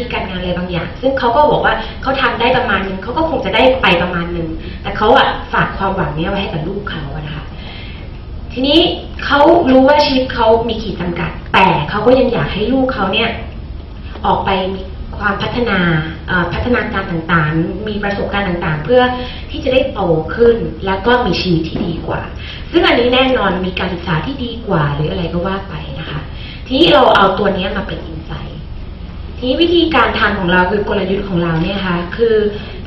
ที่การงานอะไรบางอย่าง ซึ่งเขาก็บอกว่าเขาทำได้ประมาณนึงเขาก็คงจะได้ไปประมาณนึงแต่เขาอะฝากความหวังเนี้ยไว้ให้กับลูกเขาอะนะคะทีนี้เขารู้ว่าชีวิตเขามีขีดจำกัด แต่เขาก็ยังอยากให้ลูกเขาเนี่ยออกไปมีความพัฒนาพัฒนาการต่างๆ มีประสบการณ์ต่างๆ เพื่อที่จะได้โตขึ้น แล้วก็มีชีวิตที่ดีกว่า ซึ่งอันนี้แน่นอนมีการศึกษาที่ดีกว่าหรืออะไรก็ว่าไปนะคะ ทีนี้เราเอาตัวเนี้ยมาเป็นอิน ทีนี้วิธีการทำของเราคือกลยุทธ์ของเราเนี่ยค่ะคือ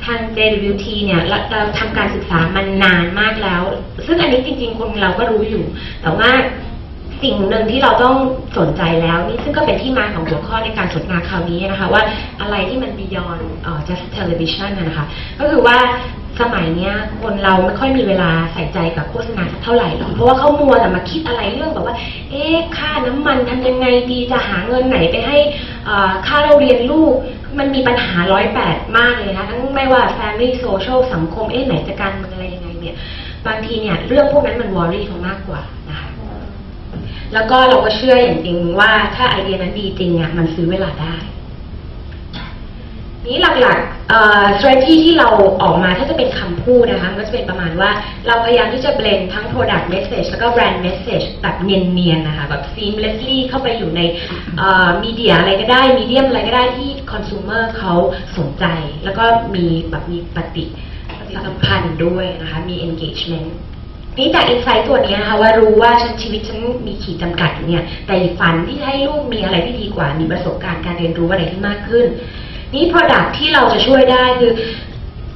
ทาง JWT เนี่ยเราเราทำการศึกษามันนานมากแล้ว ซึ่งอันนี้จริง ๆ คนเราก็รู้อยู่ แต่ว่าสิ่งหนึ่งที่เราต้องสนใจแล้วนี่ซึ่งก็เป็นที่มาของหัวข้อในการสนทนาคราวนี้นะคะว่าอะไรที่มัน beyond เอ่อ just television นะคะก็คือว่าสมัยเนี้ยคนเราไม่ค่อยมีเวลาใส่ใจกับโฆษณาสักเท่าไหร่หรอกเพราะว่าเขามัวแต่มาคิดอะไรเรื่องแบบว่า เอ๊ะค่าน้ำมันทำยังไงดีจะหาเงินไหนไปให้ ค่าเราเรียนลูกมันมีปัญหาร้อยแปดมากเลยนะทั้งไม่ว่า family social สังคมเอ๊ะไหนจะการเมืองอะไรยังไงเนี่ย บางทีเนี่ยเรื่องพวกนั้นมันวอรี่เขามากกว่านะคะแล้วก็เราก็เชื่ออย่างจริงว่าถ้าไอเดียนั้นดีจริงอะมันซื้อเวลาได้ นี้หลักๆเอ่อ strategy ที่เราออกมาถ้าจะเป็นคำพูดนะคะก็จะเป็นประมาณว่าเราพยายามที่จะเบลนทั้ง product message แล้วก็ brand message แบบเนียนๆนะคะแบบ seamlessly เข้าไปอยู่ในมีเดียอะไรก็ได้มีเดียมอะไรก็ได้ที่ consumer เขาสนใจ แล้วก็มีแบบมีปฏิสัมพันธ์ด้วยนะคะมี engagement นี่จากอินไซต์ตัวนี้นะคะว่ารู้ว่าฉันชีวิตฉันมีขีดจำกัดเนี่ยแต่ฝันที่ให้ลูกมีอะไรที่ดีกว่า มีประสบการณ์การเรียนรู้อะไรที่มากขึ้น นี่ Product ที่เราจะช่วยได้คือ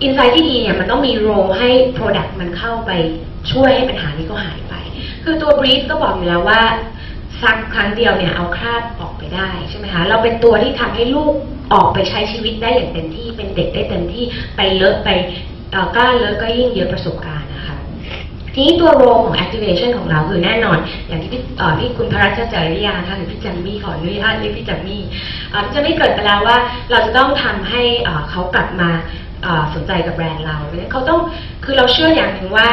อินไซต์ที่ดีเนี่ยมันต้องมีโรให้ Product มันเข้าไปช่วยให้ปัญหานี้ก็หายไป คือตัว Brief ก็บอกอยู่แล้วว่าซักครั้งเดียวเนี่ยเอาคราบออกไปได้ใช่ไหมคะเราเป็นตัวที่ทำให้ลูกออกไปใช้ชีวิตได้อย่างเต็มที่เป็นเด็กได้เต็มที่ไปเลอะไปกล้าเลอะก็ยิ่งเยอะประสบการณ์ ทีนี้ตัวโรของ activation ของเราคือแน่นอน อย่างที่พี่เอ่อที่คุณพระรัชจริยานะคะหรือพี่จัมมี่ขออนุญาตเรียกพี่จัมมี่พี่จัมมี่เกิดไปแล้วว่าเราจะต้องทำให้เขากลับมาสนใจกับแบรนด์เราเขาต้องคือเราเชื่ออย่างหนึ่งว่า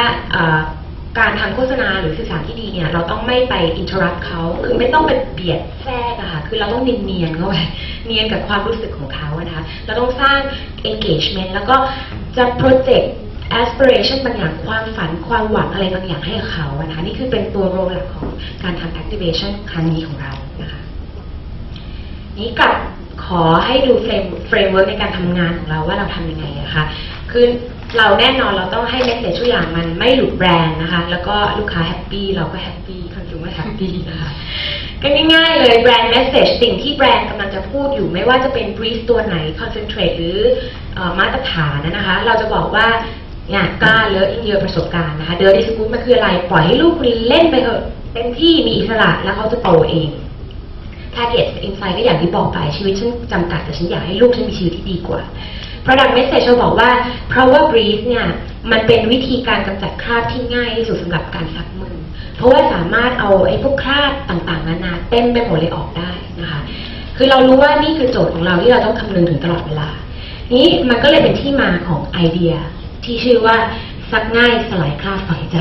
การทำโฆษณาหรือสื่อสารที่ดีเนี่ยเราต้องไม่ไป interrupt เขาคือไม่ต้องไปเบียดแทรกอะค่ะคือเราต้องเนียนๆเข้าไปเนียนกับความรู้สึกของเขาอะนะคะเราต้องสร้าง engagement แล้วก็จะ project aspiration บางอย่างความฝันความหวังอะไรบางอย่างให้กับเขานะคะนี่คือเป็นตัวโรหลักของการทำ activation ครั้งนี้ของเรานะคะนี้กลับขอให้ดูเฟรมเฟรมเวิร์กในการทำงานของเราว่าเราทำยังไงนะคะคือเราแน่นอนเราต้องให้เมสเซจทุกอย่างมันไม่หลุดแบรนด์นะคะ แล้วก็ลูกค้าแฮปปี้เราก็แฮปปี้คอน sumer แฮปปี้นะคะก็ง่ายๆเลยแบรนด์เมสเซจสิ่งที่แบรนด์กำลังจะพูดอยู่ไม่ว่าจะเป็น brief ตัวไหน concentrate หรือออมาตรฐานนะคะ เราจะบอกว่า เนี่ยกล้าเลอะยิ่งเยอะประสบการณ์นะคะเดอร์ดิสกูมันคืออะไร ปล่อยให้ลูกคุณเล่นไปเถอะเต็มที่มีอิสระแล้วเขาจะโตเอง target insight ก็อย่างที่บอกไปชีวิตฉันจำกัดแต่ฉันอยากให้ลูกฉันมีชีวิตที่ดีกว่า product message เราบอกว่า เพราะว่า brief เนี่ย มันเป็นวิธีการกำจัดคราบที่ง่ายที่สุดสำหรับการซักมือ เพราะว่าสามารถเอาไอ้พวกคราบต่างๆนานาเต็มไปหมดเลยออกได้นะคะ คือเรารู้ว่านี่คือโจทย์ของเราที่เราต้องคำนึงถึงตลอดเวลา นี้มันก็เลยเป็นที่มาของไอเดีย ที่ชื่อว่าซักง่ายสลายคราบฝังใจ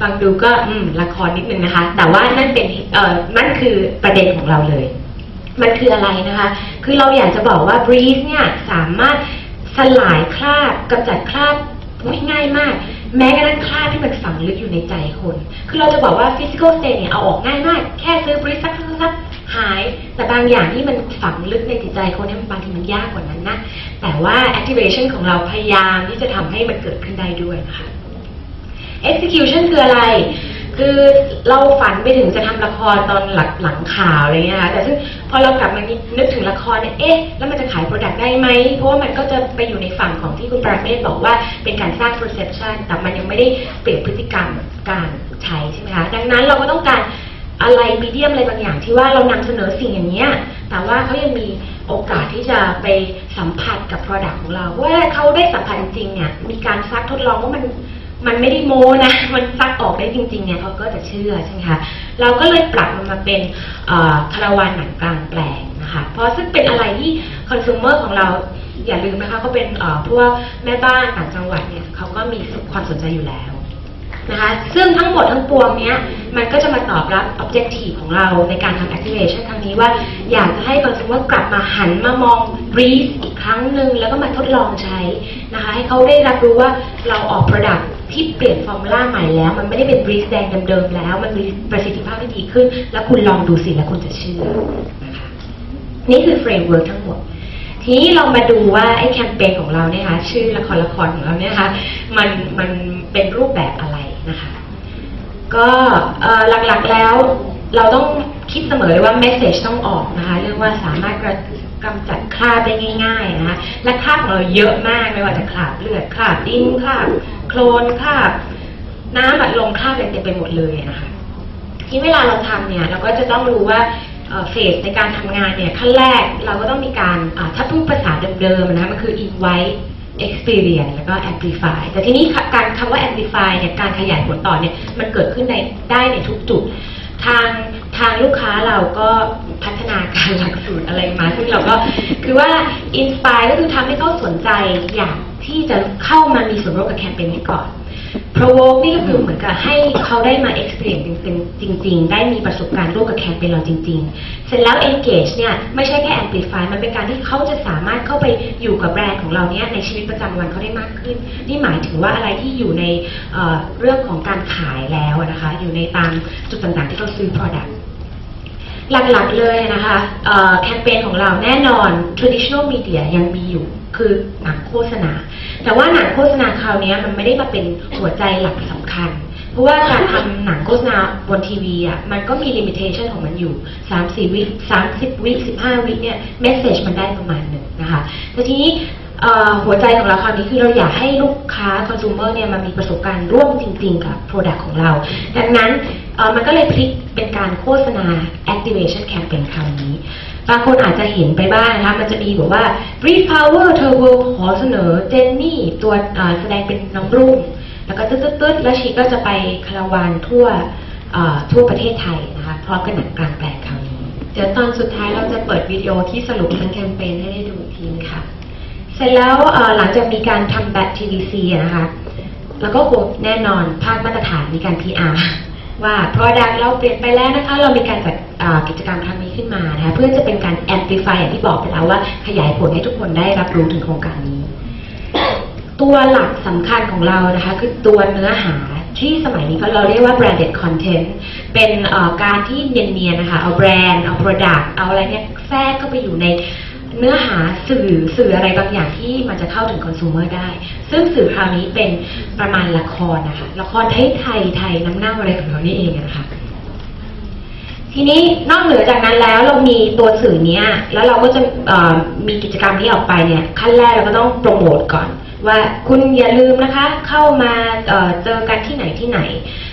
ฟังดูก็อืมละครนิดนึงนะคะ แต่ว่านั่นเป็นเอ่อนั่นคือประเด็นของเราเลย มันคืออะไรนะคะ คือเราอยากจะบอกว่า breeze เนี่ยสามารถสลายคราบกำจัดคราบง่ายมาก แม้กระทั่งคราบที่มันฝังลึกอยู่ในใจคน คือเราจะบอกว่า physical state เนี่ยเอาออกง่ายมาก แค่ซื้อ breeze ซักซักซัก หาย แต่บางอย่างที่มันฝังลึกในจิตใจคนเนี่ยบางทีมันยากกว่านั้นนะ แต่ว่า activation ของเราพยายามที่จะทำให้มันเกิดขึ้นได้ด้วยนะคะ execution คืออะไร คือเราฝันไปถึงจะทำละครตอนหลังหลังข่าวอะไรเงี้ยนะคะแต่ซึ่งพอเรากลับมานึกถึงละครเนี่ย เอ๊ะ แล้วมันจะขาย product ได้ไหม เพราะว่ามันก็จะไปอยู่ในฝั่งของที่คุณปราเมศบอกว่าเป็นการสร้าง perception แต่มันยังไม่ได้เปลี่ยนพฤติกรรมการใช้ใช่ไหมคะ ดังนั้นเราก็ต้องการ อะไรมีเดียมอะไรบางอย่างที่ว่าเรานำเสนอสิ่งอย่างเนี้ย แต่ว่าเขายังมีโอกาสที่จะไปสัมผัสกับ product ของเรา ว่าเขาได้สัมผัสจริงเนี่ย มีการซักทดลองว่ามันมันไม่ได้โมนะ มันซักออกได้จริงๆเนี่ยเขาก็จะเชื่อใช่ไหมคะ เราก็เลยปรับมันมาเป็นคาราวานหนังกลางแปลงนะคะ เพราะซึ่งเป็นอะไรที่คอน sumer ของเราอย่าลืมนะคะเขาเป็นพวกแม่บ้านต่างจังหวัดเนี่ยเขาก็มีความสนใจอยู่แล้ว นะคะซึ่งทั้งหมดทั้งปวงเนี้ยมันก็จะมาตอบรับ objective ของเราในการทำ activation ครั้งนี้ว่า อยากจะให้ consumer กลับมาหันมามอง breeze อีกครั้งหนึ่งแล้วก็มาทดลองใช้นะคะให้เขาได้รับรู้ว่าเราออก product ที่เปลี่ยนฟอร์มูล่าใหม่แล้ว มันไม่ได้เป็น breeze แดงเดิมๆแล้ว มันมีประสิทธิภาพที่ดีขึ้น แล้วคุณลองดูสิแล้วคุณจะเชื่อนะคะนี่คือ framework ทั้งหมด ทีนี้เรามาดูว่าไอ้แคมเปญของเราเนี่ยคะชื่อละครละครของเราเนี่ยคะมันมันเป็นรูปแบบอะไร นะคะก็หลักๆแล้วเราต้องคิดเสมอเลยว่า message ต้องออกนะคะเรื่องว่าสามารถกระกำจัดคราบได้ง่ายๆนะคะและคราบของเราเยอะมากไม่ว่าจะคราบเลือดคราบดินคราบโคลนคราบน้ำอัดลมคราบอะไรเต็มไปหมดเลยนะคะที่เวลาเราทำเนี่ยเราก็จะต้องรู้ว่าเฟสในการทำงานเนี่ยขั้นแรกเราก็ต้องมีการถ้าพูดภาษาเดิมๆนะคะมันคือ invite experience แล้วก็ amplify แต่ทีนี้การคำว่า amplify เนี่ยการขยายผลต่อเนี่ยมันเกิดขึ้นในได้ในทุกจุด ทางทางลูกค้าเราก็พัฒนาการหลักสูตรอะไรมา ซึ่งเราก็คือว่า inspire ก็คือทำให้เขาสนใจอยากที่จะเข้ามามีส่วนร่วมกับแคมเปญนี้ก่อน provoke นี่ก็คือเหมือนกับให้เขาได้มา experience เป็นจริง ๆ ได้มีประสบการณ์ร่วมกับแคมเปญเราจริง ๆ เสร็จแล้ว engage เนี่ยไม่ใช่แค่ amplify มันเป็นการที่เขาจะสามารถเข้าไปอยู่กับแบรนด์ของเราเนี่ยในชีวิตประจำวันเขาได้มากขึ้น นี่หมายถึงว่าอะไรที่อยู่ในเเรื่องของการขายแล้วนะคะ อยู่ในตามจุดต่างๆ ที่เขาซื้อ product หลักๆเลยนะคะแคมเปญของเราแน่นอน traditional media ยังมีอยู่คือหนังโฆษณา แต่ว่าหนังโฆษณาคราวนี้มันไม่ได้มาเป็นหัวใจหลักสำคัญ เพราะว่าการทำหนังโฆษณาบนทีวีอะมันก็มี limitation ของมันอยู่3 4วิ30วิ15วิเนี่ย message มันได้ประมาณหนึ่งนะคะแต่ทีนี้หัวใจของเราคราวนี้คือเราอยากให้ลูกค้า consumer เนี่ยมามีประสบการณ์ร่วมจริง ๆ กับ product ของเรา ดังนั้นมันก็เลยพลิกเป็นการโฆษณา activation campaign คราวนี้ บางคนอาจจะเห็นไปบ้างนะคะ มันจะมีแบบว่า Breed Power Turbo ขอเสนอเจนนี่ตัวอ่าแสดงเป็นน้องรุ่ง แล้วก็ตึ๊ดตึ๊ดตึ๊ดแล้วชีก็จะไปคาราวานทั่วอ่าทั่วประเทศไทยนะคะพร้อมกับหนังกลางแปลงคราวนี้ เดี๋ยวตอนสุดท้ายเราจะเปิดวิดีโอที่สรุปทั้งแคมเปญให้ได้ดูอีกทีนะคะเสร็จแล้วเอ่อหลังจากมีการทำแบบ TVC อะนะคะ แล้วก็คงแน่นอนภาคมาตรฐานมีการ PR ว่า Product เราเปลี่ยนไปแล้วนะคะ เรามีการจัดกิจกรรมครั้งนี้ขึ้นมานะคะเพื่อจะเป็นการ amplify อย่างที่บอกไปแล้วว่า ขยายผลให้ทุกคนได้รับรู้ถึงโครงการนี้ ตัวหลักสำคัญของเรานะคะ คือตัวเนื้อหาที่สมัยนี้ก็เราเรียกว่า branded content เป็นการที่เนียนๆนะคะเอาแบรนด์เอา product เอาอะไรเนี่ยแทรกเข้าไปอยู่ในเนื้อหาสื่อสื่ออะไรบางอย่างที่มันจะเข้าถึงคอน sumer ได้ ซึ่งสื่อคราวนี้เป็น ประมาณละครนะคะละครไทยไทยไทยน้ำเน่าอะไรของเรานี่เองนะคะทีนี้นอกเหนือจากนั้นแล้วเรามีตัวสื่อเนี้ย แล้วเราก็จะมีกิจกรรมนี้ออกไปเนี่ย ขั้นแรกเราก็ต้องโปรโมทก่อน ว่าคุณอย่าลืมนะคะ เข้ามาเจอกันที่ไหนที่ไหน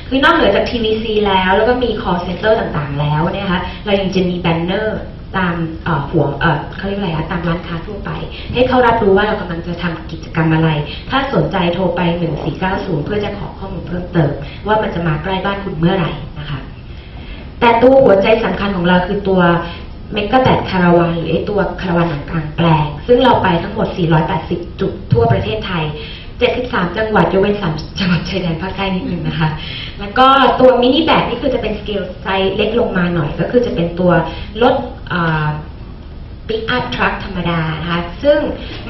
คือนอกเหนือจาก TVC แล้ว แล้วก็มี call center ต่างๆ แล้วเนี่ยนะคะเรายังจะมีแบนเนอร์ ตามหัวเขาเรียกอะไรคะตามร้านค้าทั่วไป ให้เขารับรู้ว่าเรากำลังจะทำกิจกรรมอะไร ถ้าสนใจโทรไป 1490 เพื่อจะขอข้อมูลเพิ่มเติม ว่ามันจะมาใกล้บ้านคุณเมื่อไหร่นะคะ แต่ตัวหัวใจสำคัญของเราคือตัวเมกะแตดคาราวานหรือไอตัวคาราวานหนังกลางแปลง ซึ่งเราไปทั้งหมด 480 จุดทั่วประเทศไทย 73 จังหวัดยกเว้น3จังหวัดชายแดนภาคใต้นิดนึงนะคะ แล้วก็ตัวมินิแบกนี่คือจะเป็นสเกลไซส์เล็กลงมาหน่อย ก็คือจะเป็นตัวรถปิกอัพทรัคธรรมดานะคะ ซึ่ง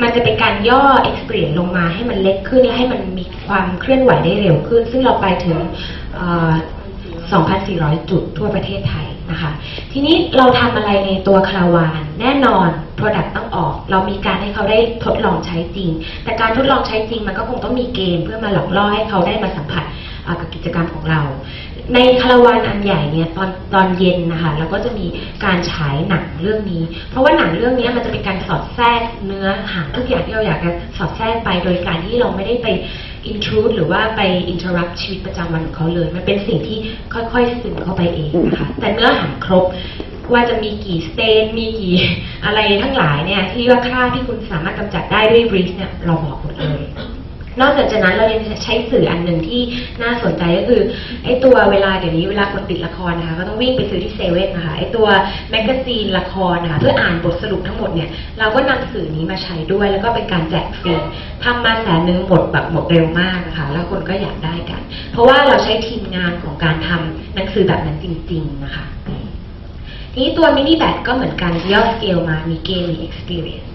มันจะเป็นการย่อ experience ลงมาให้มันเล็กขึ้น และให้มันมีความเคลื่อนไหวได้เร็วขึ้น ซึ่งเราไปถึง 2,400 จุดทั่วประเทศไทยนะคะ ทีนี้เราทำอะไรในตัวคาราวานแน่นอน Product ต้องออก เรามีการให้เขาได้ทดลองใช้จริง แต่การทดลองใช้จริงมันก็คงต้องมีเกมเพื่อมาหลอกล่อให้เขาได้มาสัมผัสกับกิจกรรมของเรา ในคาราวานอันใหญ่เนี่ยตอนตอนเย็นนะคะเราก็จะมีการฉายหนังเรื่องนี้ เพราะว่าหนังเรื่องนี้มันจะเป็นการสอดแทรกเนื้อหาทุกอย่างที่เราอยากจะสอดแทรกไปโดยการที่เราไม่ได้ไป intrude หรือว่าไป interrupt ชีวิตประจำวันของเขาเลย มันเป็นสิ่งที่ค่อยๆซึมเข้าไปเองนะคะแต่เนื้อหาครบ ว่าจะมีกี่สเตนมีกี่อะไรทั้งหลายเนี่ยที่ว่าค่าที่คุณสามารถกำจัดได้ด้วยบริสเนี่ยเราบอกหมดเลยนอกจากนั้นเรายังใช้สื่ออันหนึ่งที่น่าสนใจก็คือไอ้ตัวเวลาเดี๋ยวนี้เวลาคนติดละครนะคะก็ต้องวิ่งไปซื้อที่เซเว่นนะคะไอ้ตัวแมกกาซีนละครนะคะเพื่ออ่านบทสรุปทั้งหมดเนี่ยเราก็นำสื่อนี้มาใช้ด้วยแล้วก็เป็นการแจกฟรีทำมาแสนนึงหมดแบบหมดเร็วมากนะคะแล้วคนก็อยากได้กัน เพราะว่าเราใช้ทีมงานของการทำหนังสือแบบนั้นจริง ๆ นะคะ นี้ตัวมินิแบตก็เหมือนกันย่อสเกลมามีเกมมี experience